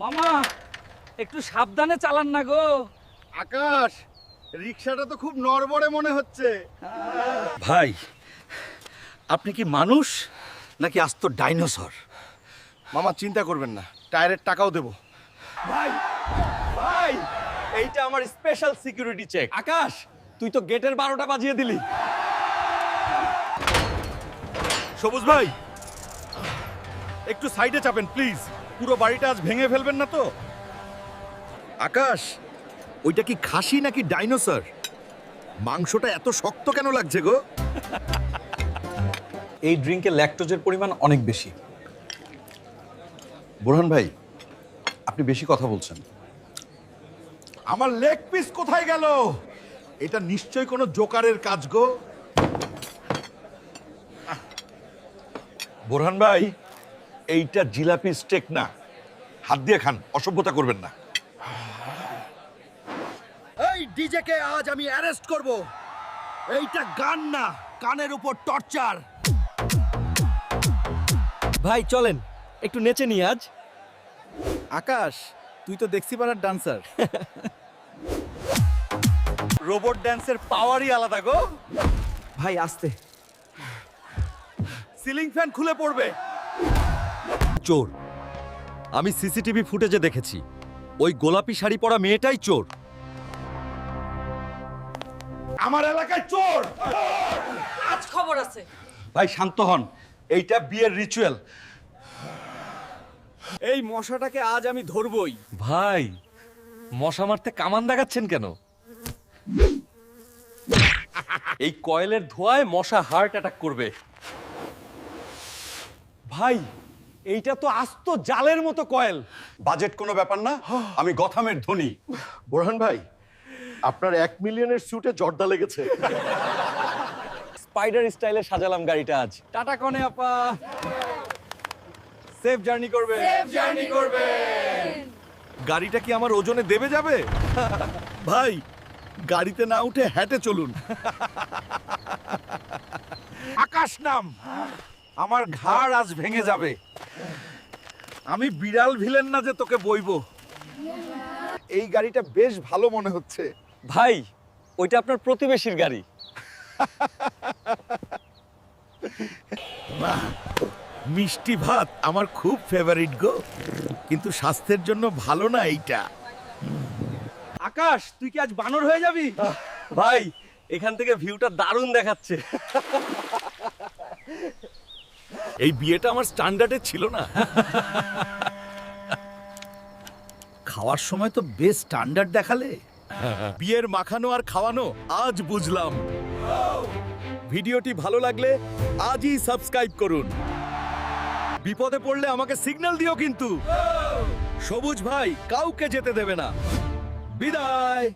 মামা একটু সাবধানে চালান না গো। আকাশ রিক্সাটা তো খুব নড়বড়ে মনে হচ্ছে। ভাই আপনি কি মানুষ নাকি আস্ত ডাইনোসর? মামা চিন্তা করবেন না টায়ারের টাকাও দেবো। ভাই ভাই এইটা আমার স্পেশাল সিকিউরিটি চেক আকাশ তুই তো গেটের বারোটা বাজিয়ে দিলি। সবুজ ভাই একটু সাইডে চাপেন প্লিজ পুরো বাড়িটা আজ ভেঙে ফেলবেন না তো? আকাশ ওইটা কি খাসি নাকি ডাইনোসর? মাংসটা এত শক্ত কেন লাগছে গো? এই ড্রিঙ্কে ল্যাকটোজের পরিমাণ অনেক বেশি। বোরহান ভাই আপনি বেশি কথা বলছেন। আমার লেগ পিস কোথায় গেল? এটা নিশ্চয়ই কোনো জোকারের কাজ গো। বোরহান ভাই এইটা জিলাপি স্টেক না। হাত দিয়ে খান অসভ্যতা করবেন না। এই ডিজেকে আজ আমি অ্যারেস্ট করব। এইটা গান না কানের উপর টর্চার ভাই চলেন একটু নেচে নি আজ। আকাশ তুই তো দেখছি পারার ডান্সার রোবট ড্যান্সের পাওয়ারই আলাদা গো। ভাই আস্তে। সিলিং ফ্যান খুলে পড়বে। চোর। আমি সিসিটিভি ফুটেজে দেখেছি। ওই গোলাপি শাড়ি পরা মেয়েটাই চোর। আমার এলাকায় চোর! আজ খবর আছে। ভাই শান্ত হন। এইটা বিয়ের রিচুয়াল এই মশাটাকে আজ আমি ধরবই। ভাই মশা মারতে কামান দেখাচ্ছেন কেন? এই কয়েলের ধোঁয়ায় মশা হার্ট অ্যাটাক করবে। ভাই এইটা তো আস্ত জালের মতো কয়েল। বাজেট কোনো ব্যাপার না আমি গথামের ধনী। বোরহান ভাই আপনার এক মিলিয়নের স্যুটে জর্দা লেগেছে। স্পাইডার স্টাইলে সাজালাম গাড়িটা আজ। টাটা কনে আপা। সেফ জার্নি করবে। গাড়িটা কি আমার ওজনে দেবে যাবে? ভাই গাড়িতে না উঠে হেঁটে চলুন। আকাশ নাম। আমার ঘাড় আজ ভেঙে যাবে। আমি বিড়াল ভিলেন না যে তোকে বইবো। এই গাড়িটা বেশ ভালো মনে হচ্ছে। ভাই ওইটা আপনার প্রতিবেশীর গাড়ি। মিষ্টি ভাত আমার খুব ফেভারিট গো। কিন্তু স্বাস্থ্যের জন্য ভালো না এইটা। আকাশ তুই কি আজ বানর হয়ে যাবি? ভাই এখান থেকে ভিউটা দারুণ দেখাচ্ছে। এই বিয়েটা আমার স্ট্যান্ডার্ডে ছিল না। খাওয়ার সময় তো বেশ স্ট্যান্ডার্ড দেখালে। বিয়ের মাখানো আর খাওয়ানো আজ বুঝলাম। ভিডিওটি ভালো লাগলে আজই সাবস্ক্রাইব করুন। বিপদে পড়লে আমাকে সিগন্যাল দিও কিন্তু। সবুজ ভাই কাউকে যেতে দেবে না। বিদায়।